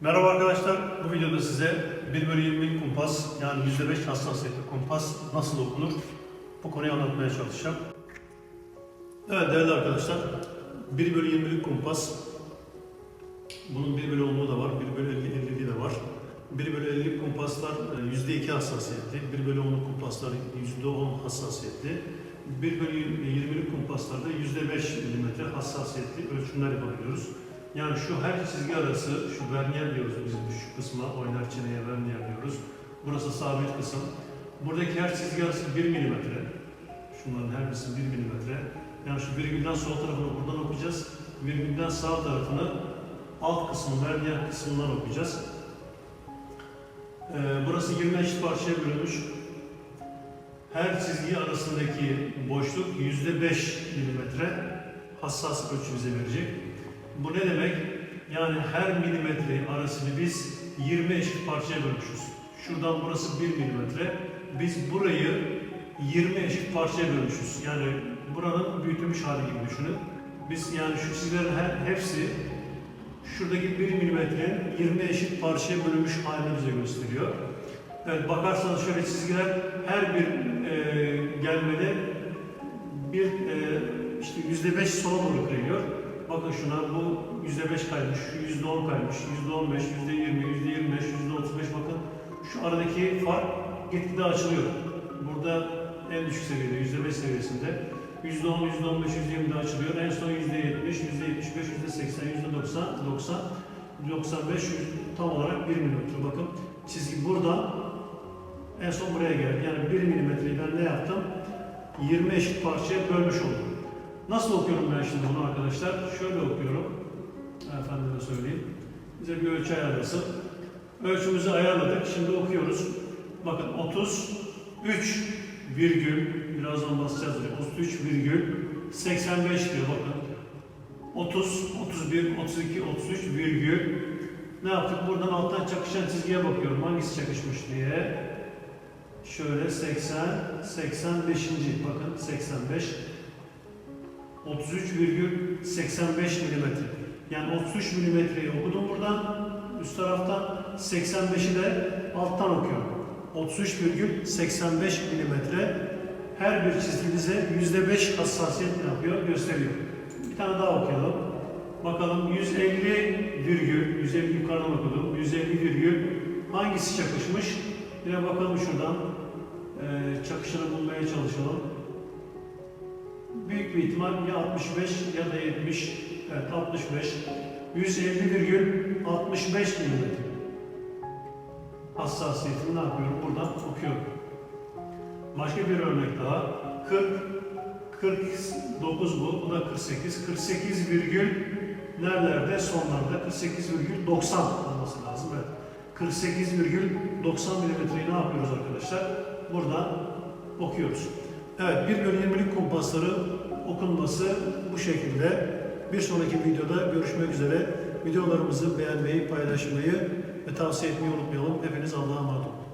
Merhaba arkadaşlar, bu videoda size 1 bölü 20'lik kumpas yani %5 hassasiyetli kumpas nasıl okunur bu konuyu anlatmaya çalışacağım. Evet değerli arkadaşlar, 1 bölü 20'lik kumpas bunun 1 bölü 10'luğu da var, 1 bölü 50, 50'liği de var. 1 bölü 50'lik kumpaslar e, %2 hassasiyetli, 1 bölü 10'luk kumpaslar %10 hassasiyetli, 1 bölü 20'lik kumpaslarda %5 mm hassasiyetli ölçümler yapabiliyoruz. Yani şu her çizgi arası, şu verniyer diyoruz biz şu kısma, oynar çeneye verniyer diyoruz. Burası sabit kısım. Buradaki her çizgi arası 1 milimetre. Şunların her birisi 1 milimetre. Yani şu virgülden sol tarafını buradan okuyacağız. Virgülden sağ tarafını alt kısmı, verniyer kısmından okuyacağız. Ee, burası 20 eşit parçaya bölünmüş. Her çizgi arasındaki boşluk %5 milimetre hassas ölçü bize verecek. Bu ne demek? Yani her milimetre arasını biz 20 eşit parçaya bölmüşüz. Şuradan burası 1 milimetre. Biz burayı 20 eşit parçaya bölmüşüz. Yani buranın büyütülmüş hali gibi düşünün. Biz yani şu çizgilerin her, hepsi şuradaki 1 milimetrenin 20 eşit parçaya bölünmüş halini bize gösteriyor. Evet bakarsanız şöyle çizgiler her bir e, gelmede bir e, işte yüzde beş sola doğru kayıyor. Bakın şuna bu yüzde beş kaymış, yüzde on kaymış, yüzde on beş, yüzde yirmi, yüzde yirmi beş, yüzde otuz beş bakın şu aradaki fark gitgide açılıyor. Burada en düşük seviyede yüzde beş seviyesinde yüzde on, yüzde on beş, yüzde yirmide açılıyor. En son yüzde yetmiş, yüzde yetmiş beş, yüzde seksen, yüzde doksan, doksan, doksan beş tam olarak bir milimetre. Bakın çizgi buradan en son buraya geldi. Yani 1 milimetreyi ben ne yaptım? 20 eşit parçaya bölmüş oldum. Nasıl okuyorum ben şimdi bunu arkadaşlar? Şöyle okuyorum. Efendime söyleyeyim. Bize bir ölçü ayarlasın. Ölçümüzü ayarladık. Şimdi okuyoruz. Bakın 33 virgül birazdan basacağız buraya. 33 virgül 85 diyor bakın. 30, 31, 32, 33 virgül ne yaptık? Buradan alttan çakışan çizgiye bakıyorum. Hangisi çakışmış diye. Şöyle 80, 85. Bakın 85. 33,85 milimetre. Yani 33 milimetreyi okudum buradan. Üst taraftan 85'i de alttan okuyorum. 33,85 milimetre. Her bir çizgi bize %5 hassasiyet yapıyor? Gösteriyor. Bir tane daha okuyalım. Bakalım 150 virgül, 150 yukarıdan okudum. 150 virgül hangisi çakışmış? Yine bakalım şuradan. Ee, çakışını bulmaya çalışalım. Büyük bir ihtimal ya 65 ya da 70. Evet 65. 150,65 milimetre. Hassasiyetini ne yapıyorum? Buradan okuyorum. Başka bir örnek daha. 40 49 bu. Bu da 48. 48 virgül nerelerde? Sonlarda 48 virgül 90 olması lazım. Evet. 48,90 milimetreyi ne yapıyoruz arkadaşlar? Buradan okuyoruz. Evet, 1 bölü 20'lik kumpasları okunması bu şekilde. Bir sonraki videoda görüşmek üzere. Videolarımızı beğenmeyi, paylaşmayı ve tavsiye etmeyi unutmayalım. Hepiniz Allah'a emanet olun.